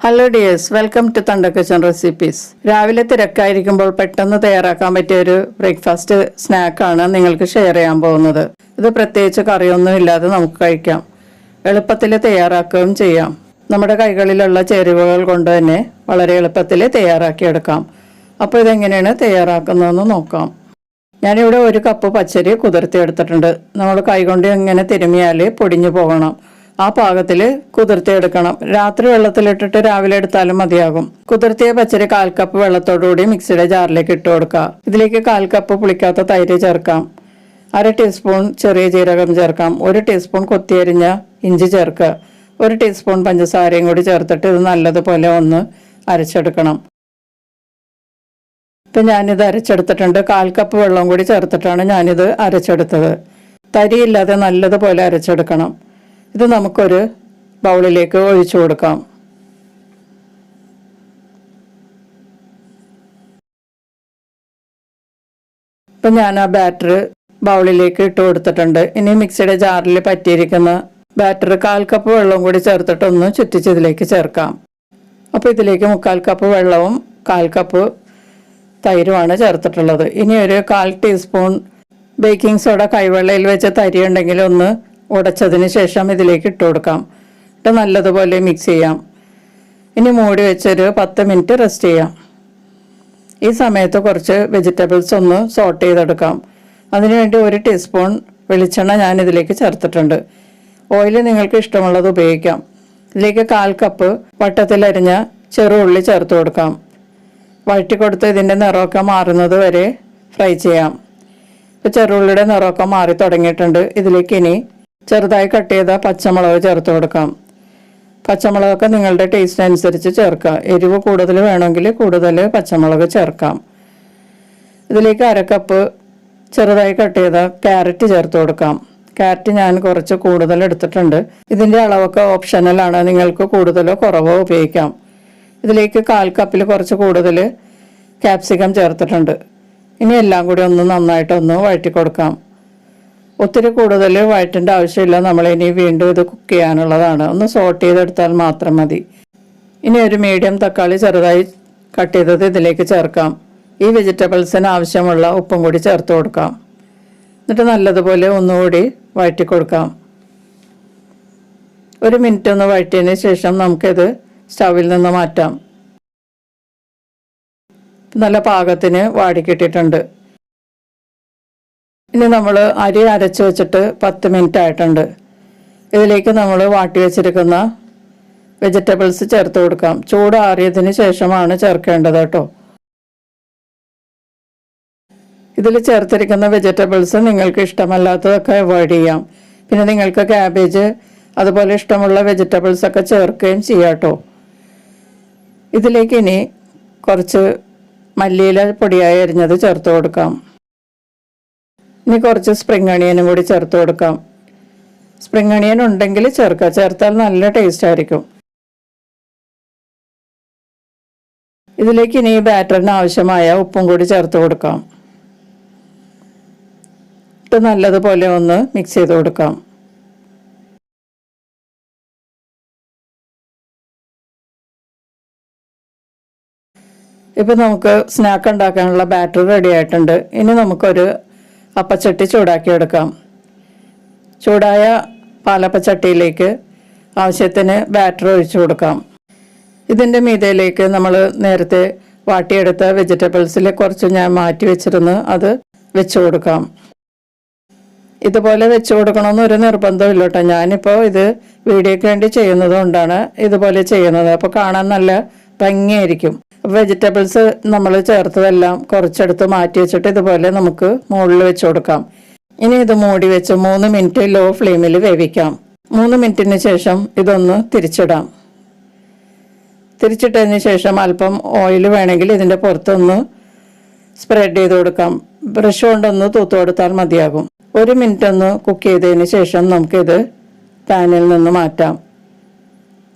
Hello dears welcome to തണ്ട kitchen recipes രാവിലെ തിരക്കായിരിക്കുമ്പോൾ പെട്ടെന്ന് തയ്യാറാക്കാൻ പറ്റിയ ഒരു ബ്രേക്ക്ഫാസ്റ്റ് സ്നാക്കാണ് നിങ്ങൾക്ക് ഷെയർ ചെയ്യാൻ പോകുന്നത്. ഇത് പ്രത്യേകിച്ച് കറിയൊന്നും ഇല്ലാതെ നമുക്ക് കഴിക്കാം. എളുപ്പത്തിൽ തയ്യാറാക്കുകയും ചെയ്യാം. നമ്മുടെ കൈകളിലുള്ള ചേരുവകൾ കൊണ്ട് തന്നെ വളരെ എളുപ്പത്തിൽ തയ്യാറാക്കിയെടുക്കാം. അപ്പോൾ ഇതെങ്ങനെയാണ് തയ്യാറാക്കുന്നതെന്ന് നോക്കാം. ഞാനിവിടെ ഒരു കപ്പ് പച്ചരി കുതിർത്തി എടുത്തിട്ടുണ്ട്. നമ്മൾ കൈകൊണ്ട് ഇങ്ങനെ തിരുമിയാൽ പൊടിഞ്ഞു പോകണം. ആ പാകത്തിൽ കുതിർത്തിയെടുക്കണം രാത്രി വെള്ളത്തിലിട്ടിട്ട് രാവിലെ എടുത്താലും മതിയാകും. കുതിർത്തിയ പച്ചരി കാൽ കപ്പ് വെള്ളത്തോടുകൂടി മിക്സിയുടെ ജാറിലേക്ക് ഇട്ട് കൊടുക്കുക. ഇതിലേക്ക് കാൽ കപ്പ് പുളിക്കാത്ത തൈര് ചേർക്കാം. അര ടീസ്പൂൺ ചെറിയ ജീരകം ചേർക്കാം. ഒരു ടീസ്പൂൺ കൊത്തിയരിഞ്ഞ ഇഞ്ചി ചേർക്കുക. ഒരു ടീസ്പൂൺ പഞ്ചസാരയും കൂടി ചേർത്തിട്ട് ഇത് നല്ലതുപോലെ ഒന്ന് അരച്ചെടുക്കണം. ഇപ്പം ഞാനിത് അരച്ചെടുത്തിട്ടുണ്ട്. കാൽ കപ്പ് വെള്ളം കൂടി ചേർത്തിട്ടാണ് ഞാനിത് അരച്ചെടുത്തത്. തരിയില്ലാതെ നല്ലതുപോലെ അരച്ചെടുക്കണം. ഇത് നമുക്കൊരു ബൗളിലേക്ക് ഒഴിച്ചു കൊടുക്കാം. ഇപ്പം ഞാൻ ആ ബാറ്റർ ബൗളിലേക്ക് ഇട്ട് കൊടുത്തിട്ടുണ്ട്. ഇനി മിക്സിയുടെ ജാറിൽ പറ്റിയിരിക്കുന്ന ബാറ്റർ കാൽ കപ്പ് വെള്ളവും കൂടി ചേർത്തിട്ടൊന്ന് ചുറ്റിച്ച് ഇതിലേക്ക് ചേർക്കാം. അപ്പോൾ ഇതിലേക്ക് മുക്കാൽ കപ്പ് വെള്ളവും കാൽ കപ്പ് തൈരുമാണ് ചേർത്തിട്ടുള്ളത്. ഇനി ഒരു കാൽ ടീസ്പൂൺ ബേക്കിംഗ് സോഡ കൈവെള്ളയിൽ വെച്ച തരി ഉണ്ടെങ്കിൽ ഒന്ന് ഉടച്ചതിന് ശേഷം ഇതിലേക്ക് ഇട്ട് കൊടുക്കാം. ഇട്ട് നല്ലതുപോലെ മിക്സ് ചെയ്യാം. ഇനി മൂടി വെച്ചൊരു പത്ത് മിനിറ്റ് റെസ്റ്റ് ചെയ്യാം. ഈ സമയത്ത് കുറച്ച് വെജിറ്റബിൾസ് ഒന്ന് സോട്ട് ചെയ്തെടുക്കാം. അതിനുവേണ്ടി ഒരു ടീസ്പൂൺ വെളിച്ചെണ്ണ ഞാൻ ഇതിലേക്ക് ചേർത്തിട്ടുണ്ട്. ഓയിൽ നിങ്ങൾക്ക് ഇഷ്ടമുള്ളത് ഉപയോഗിക്കാം. ഇതിലേക്ക് കാൽ കപ്പ് വട്ടത്തിലരിഞ്ഞ ചെറുള്ളി ചേർത്ത് കൊടുക്കാം. വഴറ്റി കൊടുത്ത് ഇതിന്റെ നിറമൊക്കെ മാറുന്നത് വരെ ഫ്രൈ ചെയ്യാം. ഇപ്പോൾ ചെറുള്ളിയുടെ നിറമൊക്കെ മാറി തുടങ്ങിയിട്ടുണ്ട്. ഇതിലേക്ക് ഇനി ചെറുതായി കട്ട് ചെയ്ത പച്ചമുളക് ചേർത്ത് കൊടുക്കാം. പച്ചമുളകൊക്കെ നിങ്ങളുടെ ടേസ്റ്റ് അനുസരിച്ച് ചേർക്കാം എരിവ് കൂടുതൽ വേണമെങ്കിൽ കൂടുതൽ പച്ചമുളക് ചേർക്കാം. ഇതിലേക്ക് അരക്കപ്പ് ചെറുതായി കട്ട് ചെയ്ത ക്യാരറ്റ് ചേർത്ത് കൊടുക്കാം. ക്യാരറ്റ് ഞാൻ കുറച്ച് കൂടുതൽ എടുത്തിട്ടുണ്ട്. ഇതിന്റെ അളവൊക്കെ ഓപ്ഷനലാണ് നിങ്ങൾക്ക് കൂടുതലോ കുറവോ ഉപയോഗിക്കാം. ഇതിലേക്ക് കാൽ കപ്പിൽ കുറച്ച് കൂടുതൽ ക്യാപ്സിക്കം ചേർത്തിട്ടുണ്ട്. ഇനി എല്ലാം കൂടി ഒന്ന് നന്നായിട്ടൊന്ന് വഴറ്റി കൊടുക്കാം. ഒത്തിരി കൂടുതൽ വഴറ്റേണ്ട ആവശ്യമില്ല. നമ്മൾ ഇനി വീണ്ടും ഇത് കുക്ക് ചെയ്യാനുള്ളതാണ്. ഒന്ന് സോട്ട് ചെയ്തെടുത്താൽ മാത്രം മതി. ഇനി ഒരു മീഡിയം തക്കാളി ചെറുതായി കട്ട് ചെയ്തത് ഇതിലേക്ക് ചേർക്കാം. ഈ വെജിറ്റബിൾസിന് ആവശ്യമുള്ള ഉപ്പും കൂടി ചേർത്ത് കൊടുക്കാം. എന്നിട്ട് നല്ലതുപോലെ ഒന്നുകൂടി വഴറ്റി കൊടുക്കാം. ഒരു മിനിറ്റ് ഒന്ന് വഴറ്റിയതിന് ശേഷം നമുക്കിത് സ്റ്റവിൽ നിന്ന് മാറ്റാം. നല്ല പാകത്തിന് വാടിക്കിട്ടിട്ടുണ്ട് ഇനി നമ്മൾ അരി അരച്ച് വെച്ചിട്ട് പത്ത് മിനിറ്റ് ആയിട്ടുണ്ട്. ഇതിലേക്ക് നമ്മൾ വാട്ടി വെച്ചിരിക്കുന്ന വെജിറ്റബിൾസ് ചേർത്ത് കൊടുക്കാം. ചൂടാറിയതിന് ശേഷമാണ് ചേർക്കേണ്ടത് കേട്ടോ. ഇതിൽ ചേർത്തിരിക്കുന്ന വെജിറ്റബിൾസ് നിങ്ങൾക്ക് ഇഷ്ടമല്ലാത്തതൊക്കെ അവോയ്ഡ് ചെയ്യാം. പിന്നെ നിങ്ങൾക്ക് ക്യാബേജ് അതുപോലെ ഇഷ്ടമുള്ള വെജിറ്റബിൾസ് ഒക്കെ ചേർക്കുകയും ചെയ്യാം കേട്ടോ. ഇതിലേക്ക് ഇനി കുറച്ച് മല്ലിയില പൊടിയായി അരിഞ്ഞത് ചേർത്ത് കൊടുക്കാം. ഇനി കുറച്ച് സ്പ്രിംഗ് അണിയനും കൂടി ചേർത്ത് കൊടുക്കാം. സ്പ്രിംഗ് അണിയൻ ഉണ്ടെങ്കിൽ ചേർക്കുക. ചേർത്താൽ നല്ല ടേസ്റ്റ് ആയിരിക്കും. ഇതിലേക്ക് ഇനി ബാറ്ററിന് ആവശ്യമായ ഉപ്പും കൂടി ചേർത്ത് കൊടുക്കാം. ഇട്ട് നല്ലതുപോലെ ഒന്ന് മിക്സ് ചെയ്ത് കൊടുക്കാം. ഇപ്പം നമുക്ക് സ്നാക്ക് ഉണ്ടാക്കാനുള്ള ബാറ്റർ റെഡി ആയിട്ടുണ്ട്. ഇനി നമുക്കൊരു അപ്പച്ചട്ടി ചൂടാക്കി എടുക്കാം. ചൂടായ പാലപ്പച്ചട്ടിയിലേക്ക് ആവശ്യത്തിന് ബാറ്റർ ഒഴിച്ചു കൊടുക്കാം. ഇതിന്റെ മീതയിലേക്ക് നമ്മൾ നേരത്തെ വാട്ടിയെടുത്ത വെജിറ്റബിൾസിൽ കുറച്ച് ഞാൻ മാറ്റി വെച്ചിരുന്ന് അത് വെച്ചു കൊടുക്കാം. ഇതുപോലെ വെച്ച് കൊടുക്കണമെന്ന് ഒരു നിർബന്ധമില്ല കേട്ടോ ഞാനിപ്പോൾ ഇത് വീഡിയോയ്ക്ക് വേണ്ടി ചെയ്യുന്നത് കൊണ്ടാണ് ഇതുപോലെ ചെയ്യുന്നത്. അപ്പോൾ കാണാൻ നല്ല ഭംഗിയായിരിക്കും. വെജിറ്റബിൾസ് നമ്മൾ ചേർത്തതെല്ലാം കുറച്ചെടുത്ത് മാറ്റി വെച്ചിട്ട് ഇതുപോലെ നമുക്ക് മുകളിൽ വെച്ച് കൊടുക്കാം. ഇനി ഇത് മൂടി വെച്ച് മൂന്ന് മിനിറ്റ് ലോ ഫ്ലെയിമിൽ വേവിക്കാം. മൂന്ന് മിനിറ്റിന് ശേഷം ഇതൊന്ന് തിരിച്ചിടാം. തിരിച്ചിട്ടതിന് ശേഷം അല്പം ഓയിൽ വേണമെങ്കിൽ ഇതിന്റെ പുറത്തൊന്ന് സ്പ്രെഡ് ചെയ്ത് കൊടുക്കാം. ബ്രഷ് കൊണ്ടൊന്ന് തൂത്തു കൊടുത്താൽ മതിയാകും. ഒരു മിനിറ്റ് ഒന്ന് കുക്ക് ചെയ്തതിന് ശേഷം നമുക്കിത് പാനിൽ നിന്ന് മാറ്റാം.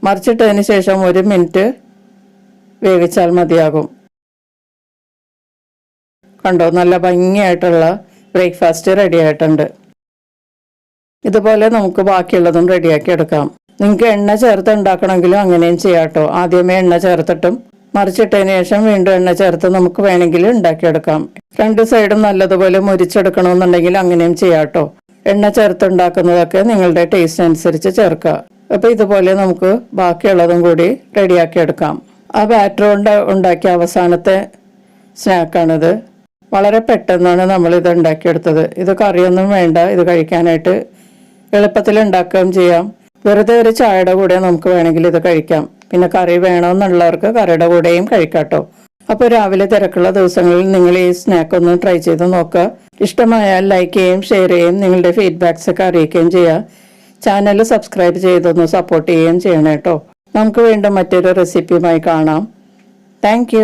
മറിച്ചിട്ടതിന് ശേഷം ഒരു മിനിറ്റ് വേവിച്ചാൽ മതിയാകും. കണ്ടോ? നല്ല ഭംഗിയായിട്ടുള്ള ബ്രേക്ക്ഫാസ്റ്റ് റെഡി ആയിട്ടുണ്ട്. ഇതുപോലെ നമുക്ക് ബാക്കിയുള്ളതും റെഡിയാക്കി എടുക്കാം. നിങ്ങൾക്ക് എണ്ണ ചേർത്ത് ഉണ്ടാക്കണമെങ്കിലും അങ്ങനെയും ചെയ്യാം കേട്ടോ. ആദ്യമേ എണ്ണ ചേർത്തിട്ടും മറിച്ചിട്ടതിന് ശേഷം വീണ്ടും എണ്ണ ചേർത്ത് നമുക്ക് വേണമെങ്കിൽ ഉണ്ടാക്കിയെടുക്കാം. രണ്ട് സൈഡും നല്ലതുപോലെ മുരിച്ചെടുക്കണമെന്നുണ്ടെങ്കിൽ അങ്ങനെയും ചെയ്യാം കേട്ടോ. എണ്ണ ചേർത്ത് ഉണ്ടാക്കുന്നതൊക്കെ നിങ്ങളുടെ ടേസ്റ്റ് അനുസരിച്ച് ചേർക്കുക. അപ്പോൾ ഇതുപോലെ നമുക്ക് ബാക്കിയുള്ളതും കൂടി റെഡിയാക്കി എടുക്കാം. ആ ബാറ്റർ കൊണ്ട് ഉണ്ടാക്കിയ അവസാനത്തെ സ്നാക്കാണിത് വളരെ പെട്ടെന്നാണ് നമ്മൾ ഇത് ഉണ്ടാക്കിയെടുത്തത്. ഇത് കറിയൊന്നും വേണ്ട. ഇത് കഴിക്കാനായിട്ട് എളുപ്പത്തിൽ ഉണ്ടാക്കുകയും ചെയ്യാം. വെറുതെ ഒരു ചായയുടെ കൂടെ നമുക്ക് വേണമെങ്കിൽ ഇത് കഴിക്കാം. പിന്നെ കറി വേണമെന്നുള്ളവർക്ക് കറിയുടെ കൂടെയും കഴിക്കാട്ടോ അപ്പോൾ രാവിലെ തിരക്കുള്ള ദിവസങ്ങളിൽ നിങ്ങൾ ഈ സ്നാക്ക് ഒന്ന് ട്രൈ ചെയ്ത് നോക്കുക. ഇഷ്ടമായാൽ ലൈക്ക് ചെയ്യുകയും ഷെയർ ചെയ്യുകയും നിങ്ങളുടെ ഫീഡ്ബാക്സ് ഒക്കെ അറിയിക്കുകയും ചെയ്യുക. ചാനൽ സബ്സ്ക്രൈബ് ചെയ്തൊന്ന് സപ്പോർട്ട് ചെയ്യുകയും ചെയ്യണം കേട്ടോ. നമുക്ക് വീണ്ടും മറ്റൊരു റെസിപ്പിയുമായി കാണാം. താങ്ക്